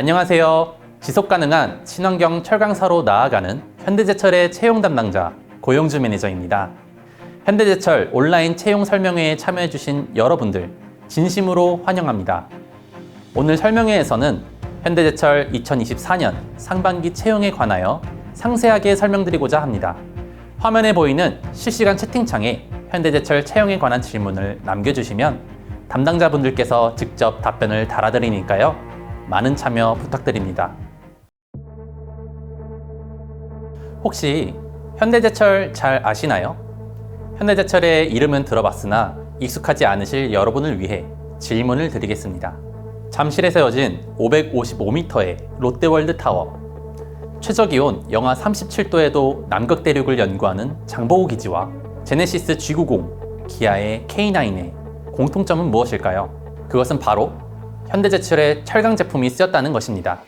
안녕하세요. 지속 가능한 친환경 철강사로 나아가는 현대제철의 채용 담당자 고용주 매니저입니다. 현대제철 온라인 채용 설명회에 참여해주신 여러분들 진심으로 환영합니다. 오늘 설명회에서는 현대제철 2024년 상반기 채용에 관하여 상세하게 설명드리고자 합니다. 화면에 보이는 실시간 채팅창에 현대제철 채용에 관한 질문을 남겨주시면 담당자분들께서 직접 답변을 달아드리니까요. 많은 참여 부탁드립니다. 혹시 현대제철 잘 아시나요? 현대제철의 이름은 들어봤으나 익숙하지 않으실 여러분을 위해 질문을 드리겠습니다. 잠실에 세워진 555m의 롯데월드 타워, 최저기온 영하 37도에도 남극 대륙을 연구하는 장보고 기지와 제네시스 G90, 기아의 K9의 공통점은 무엇일까요? 그것은 바로 현대제철의 철강 제품이 쓰였다는 것입니다.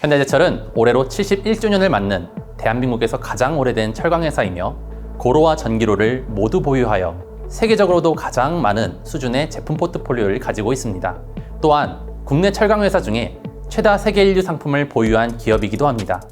현대제철은 올해로 71주년을 맞는 대한민국에서 가장 오래된 철강 회사이며 고로와 전기로를 모두 보유하여 세계적으로도 가장 많은 수준의 제품 포트폴리오를 가지고 있습니다. 또한 국내 철강 회사 중에 최다 세계 인류 상품을 보유한 기업이기도 합니다.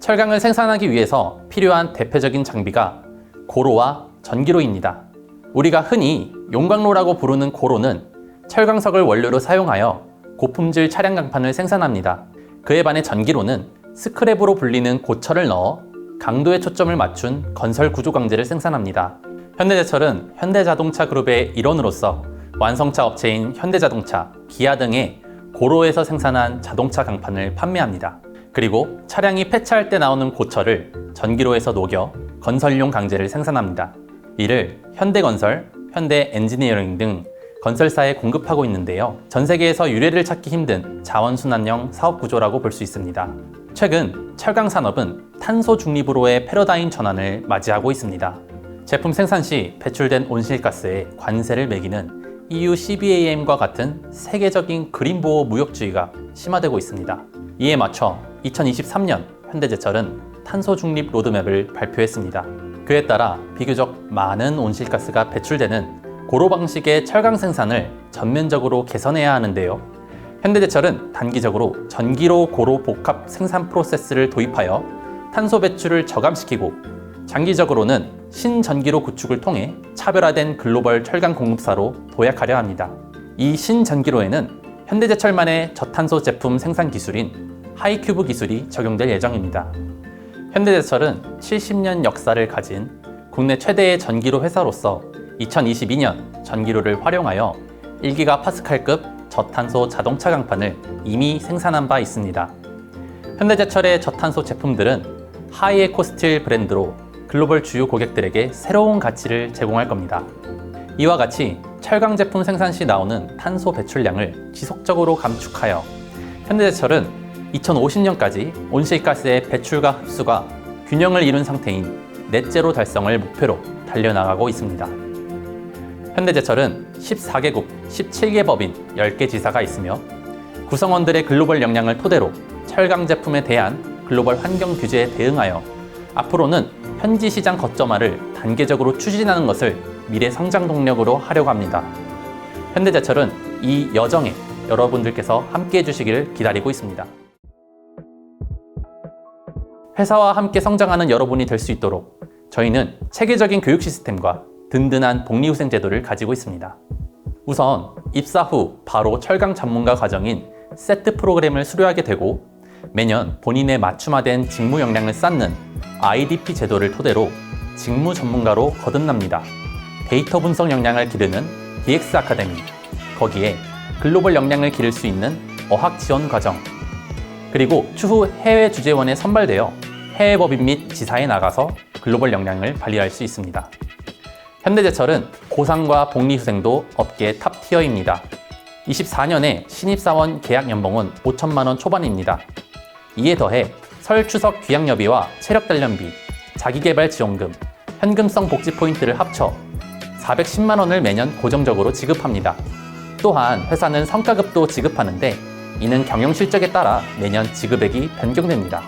철강을 생산하기 위해서 필요한 대표적인 장비가 고로와 전기로입니다. 우리가 흔히 용광로라고 부르는 고로는 철강석을 원료로 사용하여 고품질 차량 강판을 생산합니다. 그에 반해 전기로는 스크랩으로 불리는 고철을 넣어 강도에 초점을 맞춘 건설 구조 강제를 생산합니다. 현대제철은 현대자동차 그룹의 일원으로서 완성차 업체인 현대자동차, 기아 등의 고로에서 생산한 자동차 강판을 판매합니다. 그리고 차량이 폐차할 때 나오는 고철을 전기로에서 녹여 건설용 강제를 생산합니다. 이를 현대건설, 현대엔지니어링 등 건설사에 공급하고 있는데요. 전 세계에서 유례를 찾기 힘든 자원순환형 사업 구조라고 볼 수 있습니다. 최근 철강 산업은 탄소 중립으로의 패러다임 전환을 맞이하고 있습니다. 제품 생산 시 배출된 온실가스에 관세를 매기는 EU CBAM과 같은 세계적인 그린 보호 무역주의가 심화되고 있습니다. 이에 맞춰 2023년 현대제철은 탄소 중립 로드맵을 발표했습니다. 그에 따라 비교적 많은 온실가스가 배출되는 고로 방식의 철강 생산을 전면적으로 개선해야 하는데요. 현대제철은 단기적으로 전기로 고로 복합 생산 프로세스를 도입하여 탄소 배출을 저감시키고 장기적으로는 신전기로 구축을 통해 차별화된 글로벌 철강 공급사로 도약하려 합니다. 이 신전기로에는 현대제철만의 저탄소 제품 생산 기술인 하이큐브 기술이 적용될 예정입니다. 현대제철은 70년 역사를 가진 국내 최대의 전기로 회사로서 2022년 전기로를 활용하여 1기가 파스칼급 저탄소 자동차 강판을 이미 생산한 바 있습니다. 현대제철의 저탄소 제품들은 하이에 코스틸 브랜드로 글로벌 주요 고객들에게 새로운 가치를 제공할 겁니다. 이와 같이 철강 제품 생산 시 나오는 탄소 배출량을 지속적으로 감축하여 현대제철은 2050년까지 온실가스의 배출과 흡수가 균형을 이룬 상태인 넷제로 달성을 목표로 달려나가고 있습니다. 현대제철은 14개국 17개 법인 10개 지사가 있으며 구성원들의 글로벌 역량을 토대로 철강 제품에 대한 글로벌 환경 규제에 대응하여 앞으로는 현지 시장 거점화를 단계적으로 추진하는 것을 미래 성장 동력으로 하려고 합니다. 현대제철은 이 여정에 여러분들께서 함께 해주시기를 기다리고 있습니다. 회사와 함께 성장하는 여러분이 될 수 있도록 저희는 체계적인 교육 시스템과 든든한 복리후생 제도를 가지고 있습니다. 우선 입사 후 바로 철강 전문가 과정인 세트 프로그램을 수료하게 되고 매년 본인의 맞춤화된 직무 역량을 쌓는 IDP 제도를 토대로 직무 전문가로 거듭납니다. 데이터 분석 역량을 기르는 DX 아카데미, 거기에 글로벌 역량을 기를 수 있는 어학 지원 과정, 그리고 추후 해외 주재원에 선발되어 해외 법인 및 지사에 나가서 글로벌 역량을 발휘할 수 있습니다. 현대제철은 고상과 복리후생도 업계 탑티어입니다. 24년에 신입사원 계약 연봉은 5천만 원 초반입니다. 이에 더해 설 추석 귀향여비와 체력 단련비, 자기개발 지원금, 현금성 복지 포인트를 합쳐 410만 원을 매년 고정적으로 지급합니다. 또한 회사는 성과급도 지급하는데 이는 경영 실적에 따라 매년 지급액이 변경됩니다.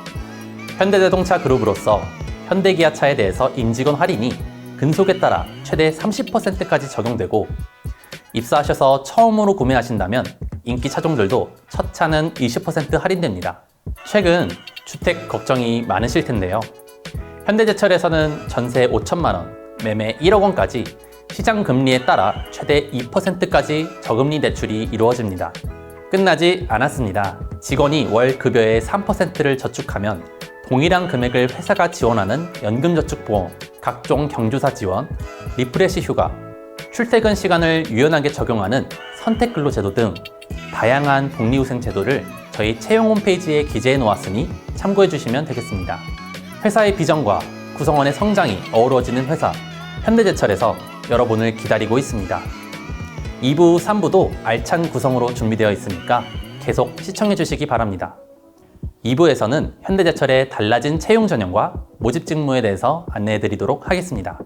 현대자동차 그룹으로서 현대기아차에 대해서 임직원 할인이 근속에 따라 최대 30%까지 적용되고 입사하셔서 처음으로 구매하신다면 인기 차종들도 첫 차는 20% 할인됩니다. 최근 주택 걱정이 많으실 텐데요. 현대제철에서는 전세 5천만 원, 매매 1억 원까지 시장 금리에 따라 최대 2%까지 저금리 대출이 이루어집니다. 끝나지 않았습니다. 직원이 월 급여의 3%를 저축하면 동일한 금액을 회사가 지원하는 연금저축보험, 각종 경조사 지원, 리프레시 휴가, 출퇴근 시간을 유연하게 적용하는 선택근로 제도 등 다양한 복리후생 제도를 저희 채용 홈페이지에 기재해 놓았으니 참고해 주시면 되겠습니다. 회사의 비전과 구성원의 성장이 어우러지는 회사 현대제철에서 여러분을 기다리고 있습니다. 2부, 3부도 알찬 구성으로 준비되어 있으니까 계속 시청해 주시기 바랍니다. 2부에서는 현대제철의 달라진 채용 전형과 모집 직무에 대해서 안내해 드리도록 하겠습니다.